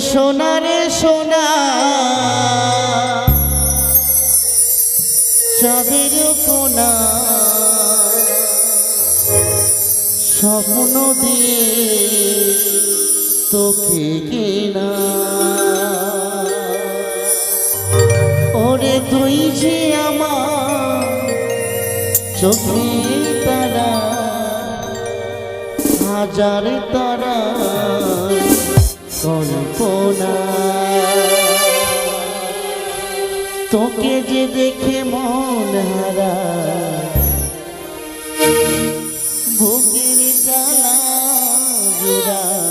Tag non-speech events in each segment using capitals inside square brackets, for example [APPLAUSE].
সোনা রে সোনা। চাঁদের কোনা স্বপ্ন দিয়ে তোকে কেনা। ওরে তুই যে আমার চোখে তারা হাজার তারা তোকে যে দেখে মন হারা ভোগের জ্বালা জোড়া।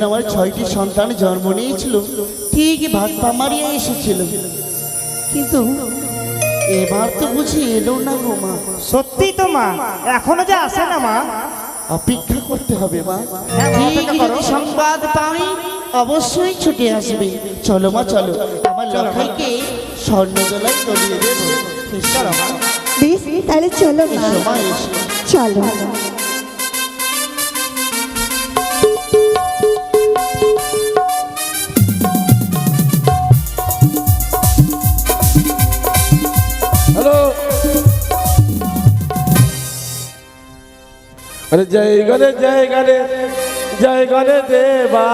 যখন আমার ছয়টি সন্তান জন্ম নিয়েছিল। ঠিক ভাত পা মারিয়ে এসেছিল। কিন্তু এবার তো বুঝি এলো না গো মা। সত্যি তো মা এখনও যে আসে না মা। অপেক্ষা করতে হবে মা। হ্যাঁ, ঠিক যদি সংবাদ পাই অবশ্যই ছুটে আসবে। চলো মা চলো। আমার লক্ষাইকে স্বর্ণদোলায় তলিয়ে দেবো। চলো মা। বেশ তাহলে চলো মা। চলো। আরে জয় গণে জয় গণে জয় গণে দেবা।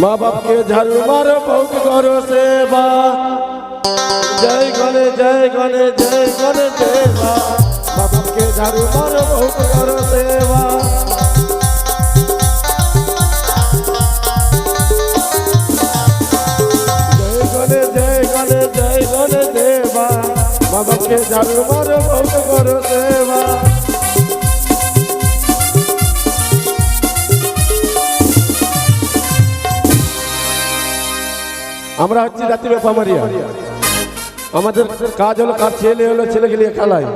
মা বাপকে ঝাড়ু মারো বউক করো সেবা। জয় গণে জয় গণে জয় গণে দেবা। মা বাপকে ঝাড়ু মারো বউক করো সেবা। জয় গণে জয় গণে জয় গণে দেবা। বাবাকে ঝাড়ু মারো বউক করো সেবা। আমরা হচ্ছি জাতি ব্যাপামারিয়া আমাদের কাজ হলো কাজ ছেলে হলো ছেলেকে নিয়ে খেলায়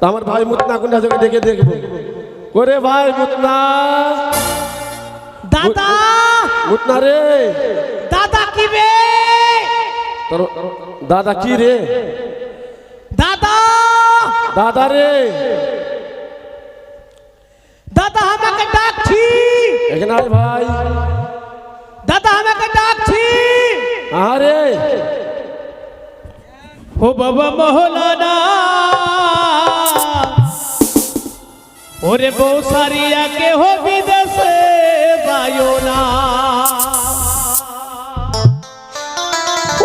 তা আমার ভাই মুতনা কোনটা থেকে ডেকে দেখব। করে ভাই মুতনা। দাদা! মুতনা রে। দাদা কি বে দাদা কি রে? দাদা! দাদা রে। দাদা আমাকে ডাকছি। এখানে ভাই। দাদা আমাকে ডাকছি। আরে ও বাবা মহলানা ওরে বউ সারিয়া কে হো বিদেশে বায়ো না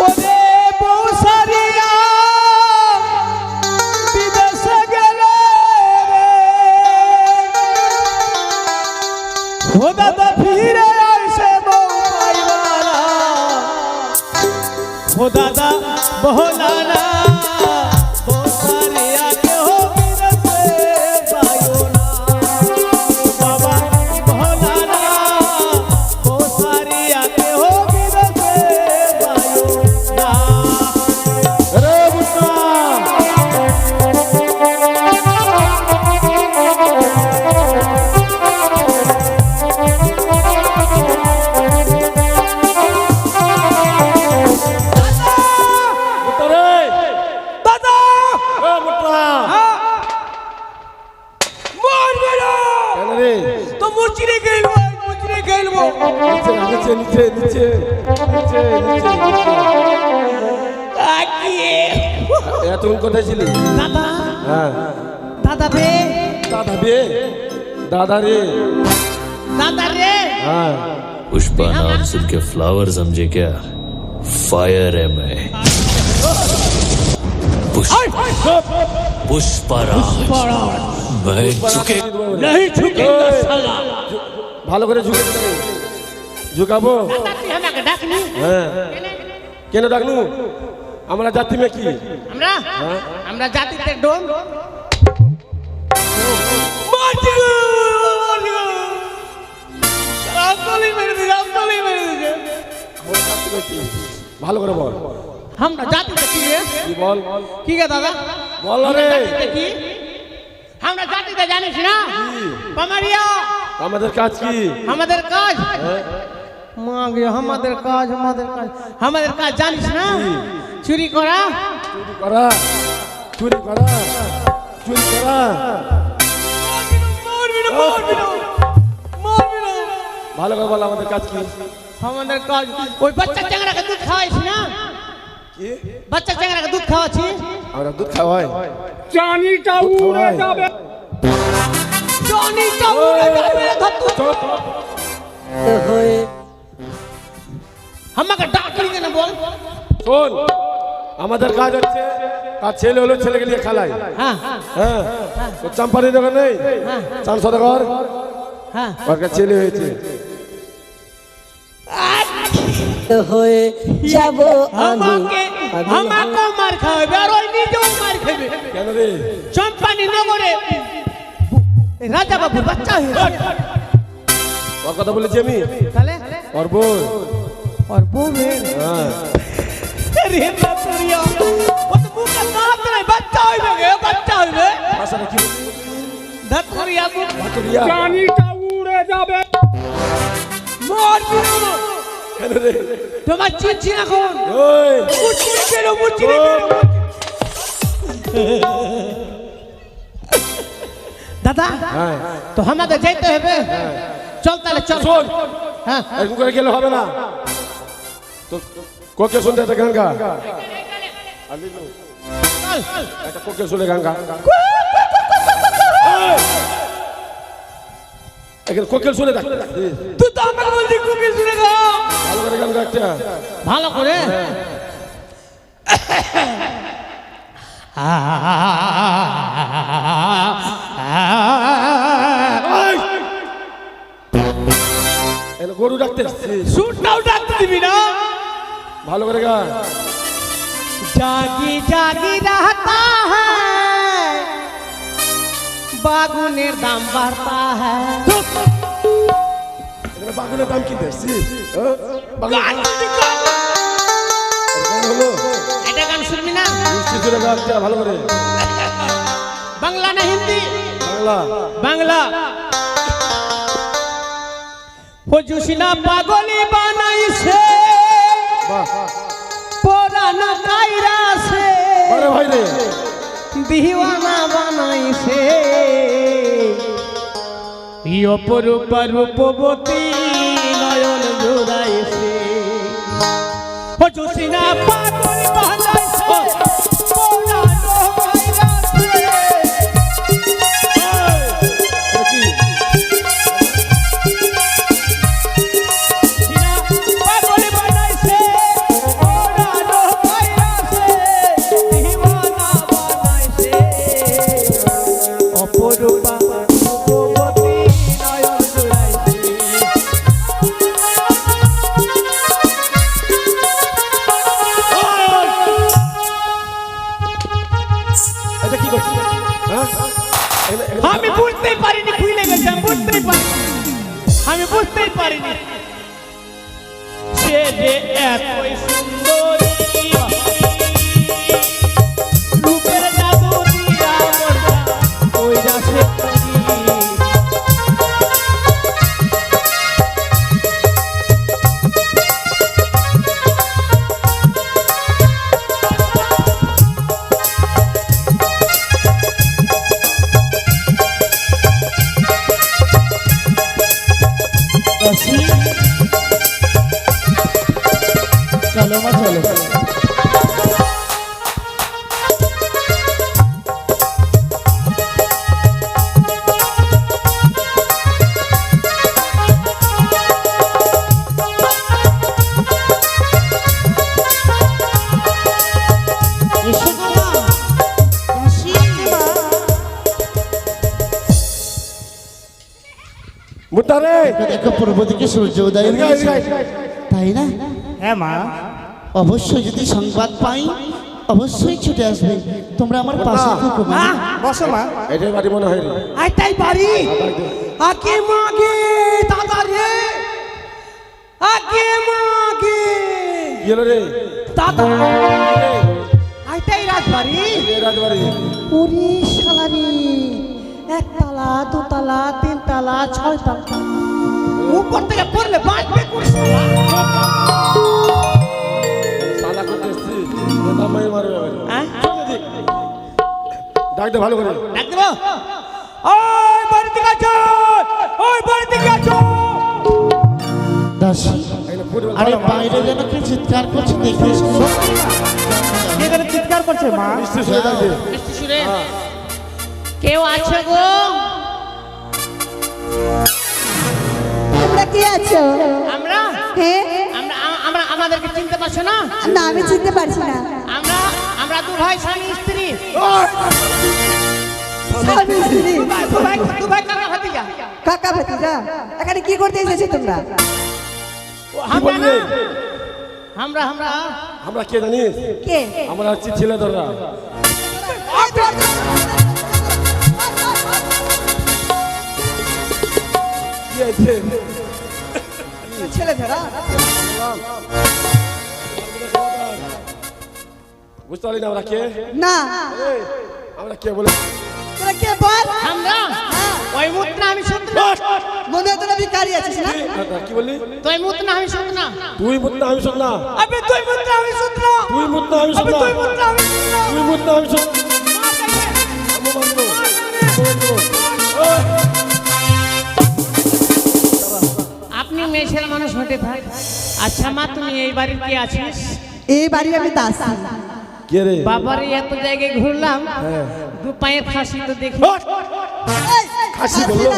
ওরে ও দাদা বহলানা বসারিয়া মুচড়ে গেলবো মুচড়ে গেলবো নিচে না, নিচে নিচে নিচে নিচে নিচে নিচে আকিয়ে এতক্ষণ কোথায় ছিলি দাদা হ্যাঁ দাদা বে দাদা বে দাদা রে দাদা রে হ্যাঁ पुष्पा नाम सुन के फ्लावर समझे क्या फायर है मैं पुष्प पुष्पा राज मैं झुके नहीं झुकेगा साला ভালো করে ঝুঁকে। ঝুঁকাবো? হ্যাঁ। কেন ডাকনু? আমরা জাতি মে কি? আমরা? আমরা জাতিতে ডোন ভালো করে বল। আমরা জাতিতে কি কি বল? কি গে দাদা? বল আমরা রে জাতিতে কি? আমরা জাতিতে জানিস না? পামারিয়া। আমাদের কাজ কি? আমাদের কাজ? মাগে আমাদের কাজ আমাদের কাজ। আমাদের কাজ জানিস না? চুরি করা? চুরি করা। চুরি করা। চুরি করা। মারবি না মারবি না মারবি না ভালো করে বল আমাদের কাজ কি? আমাদের কাজ ওই বাচ্চা চ্যাংড়াকে দুধ খাওয়াইছি না? কি? বাচ্চা চ্যাংড়াকে দুধ খাওয়াচ্ছি আমরা দুধ খাওয়াই। জানিটা উড়ে যাবে। আমাকে ডাকলি কেন বল শোন আমাদের কাজ হচ্ছে কাজ ছেলে হলো ছেলেকে নিয়ে খেলাই হ্যাঁ। হ্যাঁ। হ্যাঁ চাম্পানি দোকান নেই? চান সদাগর হ্যাঁ। ওর ছেলে হয়েছে। হয়ে যাব আমাকে মার খাওয়াবে আর ওই নিজেও মার খাবে। কেন রে? চম্পানি নগরে রাজা বাবুর বাচ্চা হয়েছে ওর কথা বলেছি আমি? তাহলে? ওর বউ ওর হ্যাঁ রে বাপুরিয়া ও তো মুখে দাঁত নাই বাচ্চা হইবে গে বাচ্চা হইবে। কি জানিটা উড়ে যাবে। মর কেন রে? তোমার চিনছি না কোন? ওই। মুচি কেন মুচি রে দাদা তো আমাদের যেতে হবে। চল তাহলে চল। শোন। হ্যাঁ। এরকম করে গেলে হবে না। তো কোকে শুনতে একটা গান গা একটা কোকে শুনে গান গা এখানে কোকেল শুনে দেখ। তুই তো আমাকে বলছি কুকি শুনে গো ভালো করে গান গা একটা। ভালো করে? এই! [LAUGHS] [LAUGHS] গরু ডাকতে সুরটাও ডাকতে দিবি না? ভালো করে গান। জাগি জাগি রাহতা হ্যায় বাগুনের দাম বাড়তা হ্যায়। বাগুনের দাম কি দেখছি এটা গান শুনবি না? ভালো করে। বাংলা না হিন্দি? বাংলা। বাংলা। ও জুসিনা পাগলি বানাইছে। বাহ। পুরানা কাইরাছে আরে ভাই রে। দিওয়ানা বানাইছে। অপরূপ রূপবতী নয়ন জুড়াইছে। ও জুসিনা পাগল বানাইছে। অপরূপা 我 সূর্য উদয় হয়েছে। তাই না? হ্যাঁ মা। অবশ্যই যদি সংবাদ পাই অবশ্যই ছুটে আসবে। তোমরা আমার পাশে থাকো মা। বসো মা। এটাই বাড়ি মনে হয় রে আই তাই বাড়ি। আগে মাগে দাদা রে। আগে মাগে। কি হলো রে? দাদা। আই তাই রাজবাড়ি। রাজবাড়ি? ওরে শালারি। একতলা দুতলা তিনতলা ছয়তলা। উপর থেকে পড়লে বাঁচবে মারবে হ্যাঁ? ডাক দে ভালো করে। ডাক দেবো? ওই বাড়ি থেকে আছো ওই বাড়ি থেকে আছো। দাসী আরে বাইরে যেন কি চিৎকার করছে দেখিস চিৎকার করছে মা? মিষ্টি সুরে ডাক দে মিষ্টি সুরে কেউ আছে গো? আছো? আমরা? হ্যাঁ? আমরা আমরা আমাদেরকে চিনতে পারছ না? না আমি চিনতে পারছি না। আমরা আমরা দু ভাই স্বামী স্ত্রী। স্বামী স্ত্রী। দু ভাই দু ভাই কাকা ভাতিজা। কাকা ভাতিজা এখানে কি করতে এসেছ তোমরা? আমরা না। আমরা আমরা। আমরা কে জানিস কে? আমরা হচ্ছি ছেলেদররা। কি আছে ছেলে ধরা বুঝতে পারলি না আমরা কে? না। আমরা কে বলে? তোরা কে বল? আমরা? ওই মুত না আমি শুনতে মনে হয় তোরা ভিকারি আছিস না? কি? বললি? তুই মুত না আমি শুনতে না তুই মুত না আমি শোন না আবে তুই মুত না আমি শুনতে না তুই মুত না আমি শোন না তুই মুত না আমি শুনতে না মেয়ে ছেলে মানুষ হতে থাক। আচ্ছা মা তুমি এই বাড়ির কি আছিস? এই বাড়ি আমি দাস। কে রে? বাবারে এত জায়গায় ঘুরলাম দু পায়ের খাসি তো দেখি। খাসি বলল?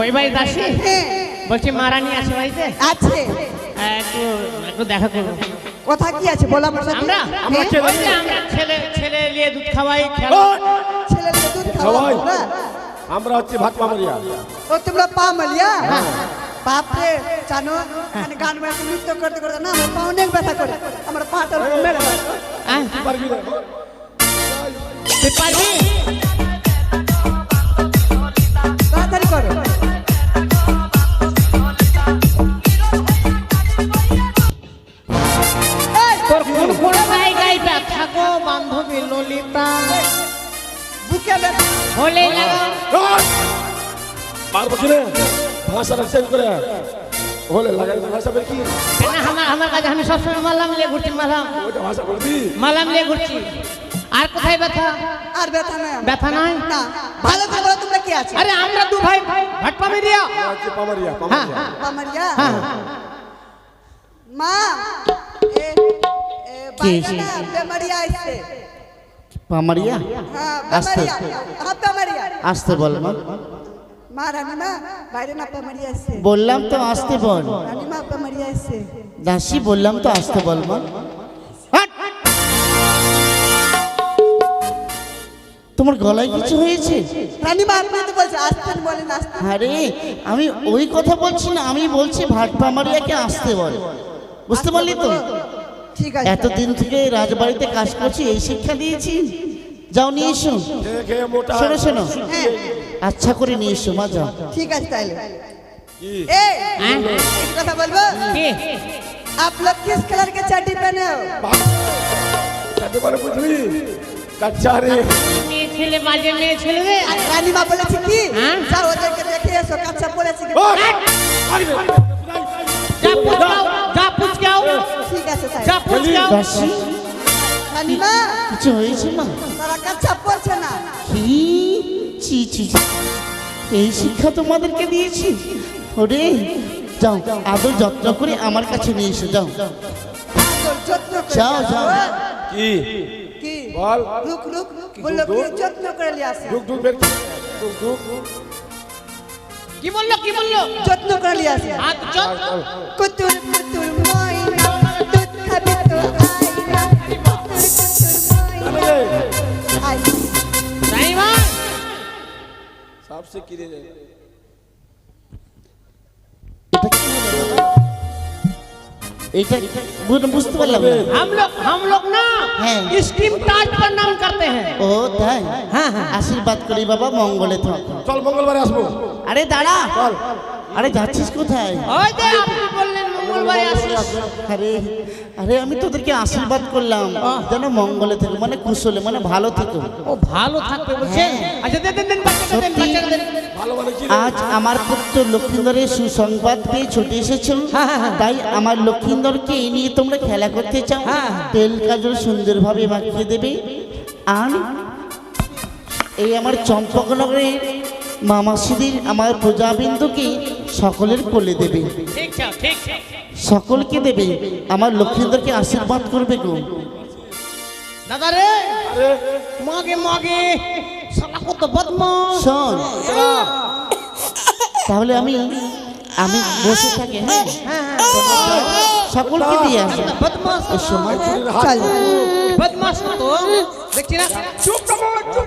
ওই বাড়ি দাসি? হ্যাঁ, বলছি মারানি আছে বাড়িতে? আছে। একটু একটু দেখা করব কথা কি আছে? বল আমার সাথে। আমরা? হ্যাঁ? আমরা ছেলে ছেলে নিয়ে দুধ খাওয়াই খেলা। ওই, ছেলেকে দুধ খাওয়া সবাই। তোমরা? আমরা হচ্ছে ভাত পামারিয়া ও তোমরা পা মালিয়া বাপরে জানো মানে গান বাজতে নৃত্য করতে করতে না আমার পা অনেক ব্যথা করে। আমার পাটা মেরে। হ্যাঁ। পারবি না। পারবি? তাড়াতাড়ি করো। কোন কোন গো বান্ধবী ললিতা? বুকে হলে লাগা পারব কি না ভাষাটা চেঞ্জ করে হলে লাগাই ভাষা বের কি? আমার আমার কাছে আমি সবসময় মালাম নিয়ে ঘুরছি মালাম। ওইটা ভাষা বলবি? মালাম নিয়ে ঘুরছি। আর কোথায় ব্যথা? আর ব্যথা নাই। ব্যথা নাই? না। ভালো করে বলো তোমরা কি আছে? আরে আমরা দু ভাই ভাট পাবে দিয়া আমরা হচ্ছে পামারিয়া হ্যাঁ পামারিয়া। পামারিয়া? মা এ এ কে বাইরে এসে? না বেমারিয়া আইছে পামারিয়া? হ্যাঁ আস্তে। হ্যাঁ বেমারিয়া আসতে বল মা মা রানীমা বাইরে না বেমারিয়া আইছে বললাম তো আসতে বল। রানীমা আইছে দাসী বললাম তো আসতে বল হাট! তোমার গলায় কিছু হয়েছে? রানীমা আপনি তো বলছে আসতেন বলেন আসতেন আরে আমি ওই কথা বলছি না আমি বলছি ভাট পামারিয়াকে আসতে বল। বুঝতে পারলি তো? ঠিক আছে। এতদিন থেকে রাজবাড়িতে কাজ করছি এই শিক্ষা দিয়েছি। যাও নিয়ে এসো। শোনো শোনো। হ্যাঁ আচ্ছা করে নিয়ে এসো মা যাও ঠিক আছে তাহলে কি ए হ্যাঁ एक কথা বলবো কি आप लोग किस कलर के चड्डी पहने हो কাটে পারে বুঝলি কাচ্চা রে মেয়ে ছেলে বাজে মেয়ে ছেলে রে রানী মা বলেছে কি হ্যাঁ? যাও ওদেরকে দেখে এসো কাচ্চা পড়েছে কি? ওই, আরে, যা পুচ যাও যা পুচ যাও ঠিক আছে তাই যা পুচ যাও দাসী রানী মা কিছু হয়েছে মা তারা কাচ্চা পড়ছে না কি চি চি। এই শিক্ষা তোমাদেরকে দিয়েছি। ওরে যাও আদর যত্ন করে আমার কাছে নিয়ে এসে যাও। যাও, যাও। কি? কি? বল। রুক রুক বলল কি? যত্ন করে নিয়ে আসো। কি বলল কি বলল? যত্ন করে নিয়ে হাত ময়না দুধ খাবে তো ময়না সাপ সে কিরে যায় এটা কি হলো বাবা? এইটা বুঝ- বুঝতে পারলাম না हम लोग हम लोग ना हैं। स्टीम टाच पर नाम करते हैं ও তাই আশীর্বাদ করি বাবা মঙ্গলে থাক চল মঙ্গলবারে আসবো আরে দাঁড়া চল আরে যাচ্ছিস কোথায় ওই যে আরে আরে আমি তোদেরকে আশীর্বাদ করলাম। যেন মঙ্গলে থেকো মানে কুশলে মানে ভালো থেকো। ও ভালো থাকবে আচ্ছা দেন দেন মানে কি রে? আজ আমার পুত্র লক্ষিন্দরের সুসংবাদ পেয়ে ছুটে এসেছ। তাই আমার লক্ষিন্দরকে এই নিয়ে তোমরা খেলা করতে চাও। তেল কাজল সুন্দরভাবে মাখিয়ে দেবে। আর এই আমার চম্পকনগরের মামাসিদের আমার প্রজাবিন্দুকে সকলের কোলে দেবে। ঠিক আছে সকলকে দেবে। আমার লক্ষিন্দরকে আশীর্বাদ করবে গো। দাদা রে আরে মাগে মাগে শালা কত বদমাস শোন। তাহলে আমি আমি বসে থাকি হ্যাঁ? সকলকে দিয়ে আসো। বদমাস সময় চল বদমাস তো দেখছি না। চুপ চুপ থাকো চুপ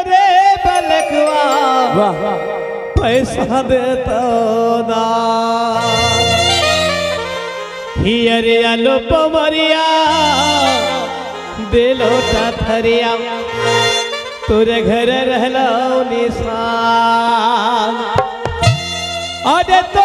বাবা पैसा देता ना हियरिया लो पवरिया दिलो टथरिया तोरे घर रहलो निशान अरे तो